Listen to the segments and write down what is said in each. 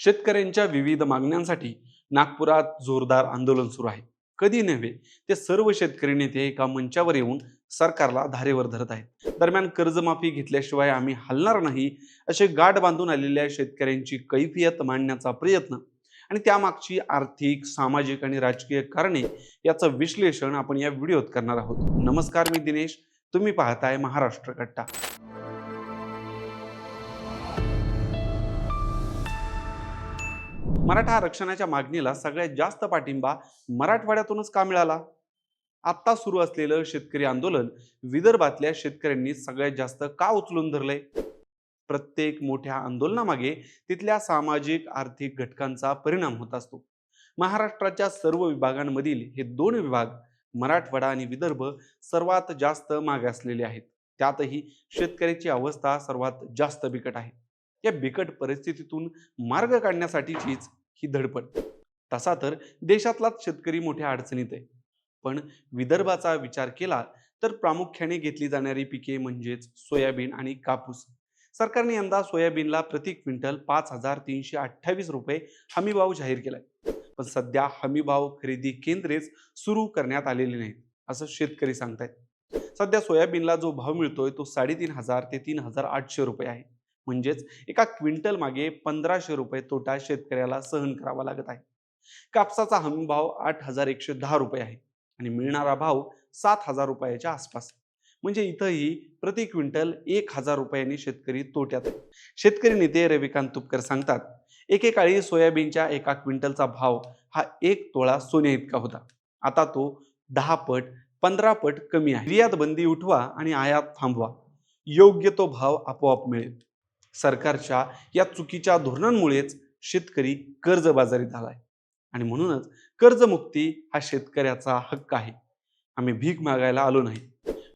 शेतकऱ्यांच्या विविध मागण्यांसाठी नागपुरात जोरदार आंदोलन सुरू आहे. कधी नव्हे ते सर्व शेतकरी नेते एका मंचावर येऊन सरकारला धारेवर धरत आहेत. दरम्यान कर्जमाफी घेतल्याशिवाय आम्ही हलणार नाही असे गाठ बांधून आलेल्या शेतकऱ्यांची कैफियत मांडण्याचा प्रयत्न आणि त्यामागची आर्थिक सामाजिक आणि राजकीय कारणे याचं विश्लेषण आपण या व्हिडिओत करणार आहोत. नमस्कार मी दिनेश. तुम्ही पाहताय महाराष्ट्र कट्टा मराठा आरक्षणाच्या मागणीला सगळ्यात जास्त पाठिंबा मराठवाड्यातूनच का मिळाला? आत्ता सुरू असलेलं शेतकरी आंदोलन विदर्भातल्या शेतकऱ्यांनी सगळ्यात जास्त का उचलून धरले प्रत्येक मोठ्या आंदोलनामागे तिथल्या सामाजिक आर्थिक घटकांचा परिणाम होत असतो. महाराष्ट्राच्या सर्व विभागांमधील हे दोन विभाग मराठवाडा आणि विदर्भ सर्वात जास्त मागे असलेले आहेत. त्यातही शेतकऱ्याची अवस्था सर्वात जास्त बिकट आहे. या बिकट परिस्थितीतून मार्ग काढण्यासाठीचीच ही धडपड. तसा तर देशातलाच शेतकरी मोठ्या अडचणीत आहे. पण विदर्भाचा विचार केला तर प्रामुख्याने घेतली जाणारी पिके म्हणजेच सोयाबीन आणि कापूस. सरकारने यंदा सोयाबीनला प्रति क्विंटल पाच हजार तीनशे अठ्ठावीस रुपये हमीभाव जाहीर केलाय. पण सध्या हमीभाव खरेदी केंद्रेच सुरू करण्यात आलेली नाहीत असं शेतकरी सांगतायत. सध्या सोयाबीनला जो भाव मिळतोय तो साडेतीन हजार ते तीन हजार आठशे रुपये आहे. म्हणजेच एका क्विंटल मागे पंधराशे रुपये तोटा शेतकऱ्याला सहन करावा लागत आहे. कापसाचा हमी भाव आठ हजार एकशे दहा रुपये आहे आणि मिळणारा भाव सात हजार रुपयाच्या आसपास म्हणजे इथंही प्रति क्विंटल एक हजार रुपयांनी शेतकरी तोट्यात आहे. शेतकरी नेते रविकांत तुपकर सांगतात एकेकाळी सोयाबीनच्या एका क्विंटलचा भाव हा एक तोळा सोन्या इतका होता. आता तो दहा पट पंधरा पट कमी आहे. निर्यात बंदी उठवा आणि आयात थांबवा. योग्य तो भाव आपोआप मिळेल. सरकारच्या या चुकीच्या धोरणांमुळेच शेतकरी कर्जबाजारी झालाय. आणि म्हणूनच कर्जमुक्ती हा शेतकऱ्याचा हक्क आहे. आम्ही भीक मागायला आलो नाही.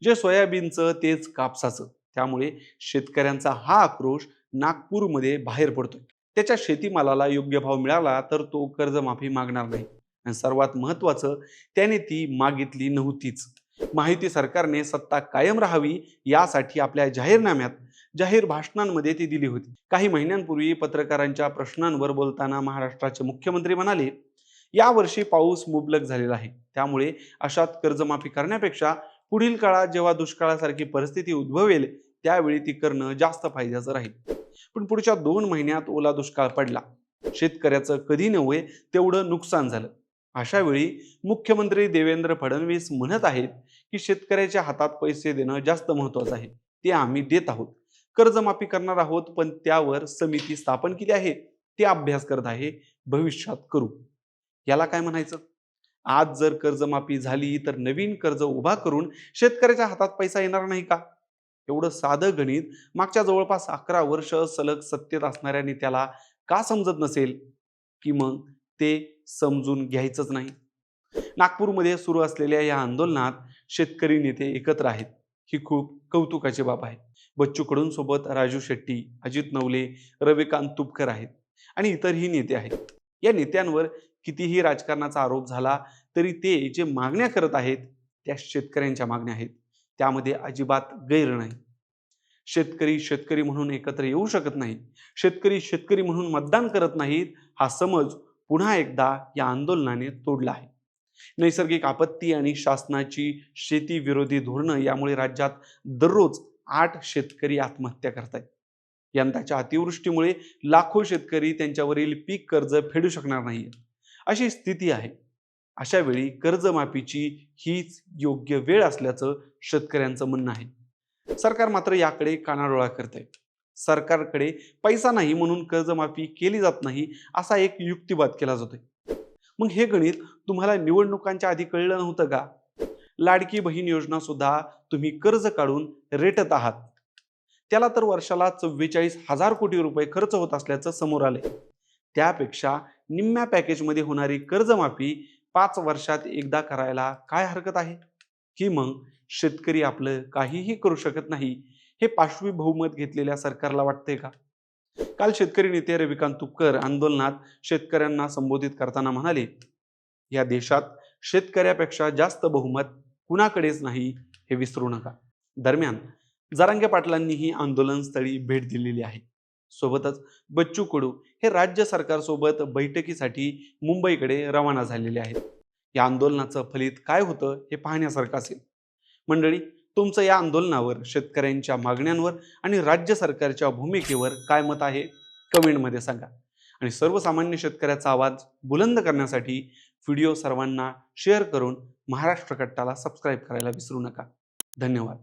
जे सोयाबीनचं तेच कापसाचं. त्यामुळे शेतकऱ्यांचा हा आक्रोश नागपूरमध्ये बाहेर पडतोय. त्याच्या शेतीमालाला योग्य भाव मिळाला तर तो कर्जमाफी मागणार नाही. आणि सर्वात महत्वाचं त्याने ती मागितली नव्हतीच. माहिती सरकारने सत्ता कायम राहावी यासाठी आपल्या जाहीरनाम्यात जाहीर भाषणांमध्ये ती दिली होती. काही महिन्यांपूर्वी पत्रकारांच्या प्रश्नांवर बोलताना महाराष्ट्राचे मुख्यमंत्री म्हणाले यावर्षी पाऊस मुबलक झालेला आहे. त्यामुळे अशात कर्जमाफी करण्यापेक्षा पुढील काळात जेव्हा दुष्काळासारखी परिस्थिती उद्भवेल त्यावेळी ती करणं जास्त फायद्याचं राहील. पण पुढच्या दोन महिन्यात ओला दुष्काळ पडला. शेतकऱ्याचं कधी नव्हे तेवढं नुकसान झालं. अशा वेळी मुख्यमंत्री देवेंद्र फडणवीस म्हणत आहेत की शेतकऱ्याच्या हातात पैसे देणं जास्त महत्वाचं आहे. ते आम्ही देत आहोत. कर्जमाफी करणार आहोत पण त्यावर समिती स्थापन केली आहे. ते अभ्यास करत आहे. भविष्यात करू. याला काय म्हणायचं? आज जर कर्जमाफी झाली तर नवीन कर्ज उभा करून शेतकऱ्याच्या हातात पैसा येणार नाही का? एवढं साधं गणित मागच्या जवळपास अकरा वर्ष सलग सत्तेत असणाऱ्या नेत्याला का समजत नसेल? की मग ते समजून घ्यायचंच नाही. नागपूरमध्ये सुरू असलेल्या या आंदोलनात शेतकरी नेते एकत्र आहेत. ही खूप कौतुकाची बाब आहे. बच्चू कडून सोबत राजू शेट्टी अजित नवले रविकांत तुपकर आहेत आणि इतरही नेते आहेत. या नेत्यांवर कितीही राजकारणाचा आरोप झाला तरी ते जे मागण्या करत आहेत त्या शेतकऱ्यांच्या मागण्या आहेत. त्यामध्ये अजिबात गैर नाही. शेतकरी शेतकरी म्हणून एकत्र येऊ शकत नाही शेतकरी शेतकरी म्हणून मतदान करत नाहीत हा समज पुन्हा एकदा या आंदोलनाने तोडला आहे. नैसर्गिक आपत्ती आणि शासनाची शेती विरोधी धोरणं यामुळे राज्यात दररोज आठ शेतकरी आत्महत्या करतायत. यंदाच्या अतिवृष्टीमुळे लाखो शेतकरी त्यांच्यावरील पीक कर्ज फेडू शकणार नाही अशी स्थिती आहे. अशा वेळी कर्जमाफीची हीच योग्य वेळ असल्याचं शेतकऱ्यांचं म्हणणं आहे. सरकार मात्र याकडे कानाडोळा करत आहे सरकारकडे पैसा नाही म्हणून कर्जमाफी केली जात नाही असा एक युक्तिवाद केला जातोय. मग हे गणित तुम्हाला निवडणुकांच्या आधी कळलं नव्हतं का? लाडकी बहीण योजना सुद्धा तुम्ही कर्ज काढून रेटत आहात. त्याला तर वर्षाला चव्वेचाळीस हजार कोटी रुपये खर्च होत असल्याचं समोर आले त्यापेक्षा निम्म्या पॅकेजमध्ये होणारी कर्जमाफी पाच वर्षात एकदा करायला काय हरकत आहे? की मग शेतकरी आपलं काहीही करू शकत नाही हे पाशवी बहुमत घेतलेल्या सरकारला वाटते का? काल शेतकरी नेते रविकांत तुपकर आंदोलनात शेतकऱ्यांना संबोधित करताना म्हणाले या देशात शेतकऱ्यापेक्षा जास्त बहुमत कुणाकडेच नाही हे विसरू नका. दरम्यान जरांगे पाटलांनीही आंदोलन स्थळी भेट दिलेली आहे. सोबतच बच्चू कडू हे राज्य सरकारसोबत बैठकीसाठी मुंबईकडे रवाना झालेले आहेत. या आंदोलनाचं फलित काय होतं हे पाहण्यासारखं असेल. मंडळी तुमचं या आंदोलनावर शेतकऱ्यांच्या मागण्यांवर आणि राज्य सरकारच्या भूमिकेवर काय मत आहे? कमेंटमध्ये सांगा. आणि सर्वसामान्य शेतकऱ्याचा आवाज बुलंद करण्यासाठी व्हिडिओ सर्वांना शेअर करून महाराष्ट्र कट्टाला सबस्क्राईब करायला विसरू नका. धन्यवाद.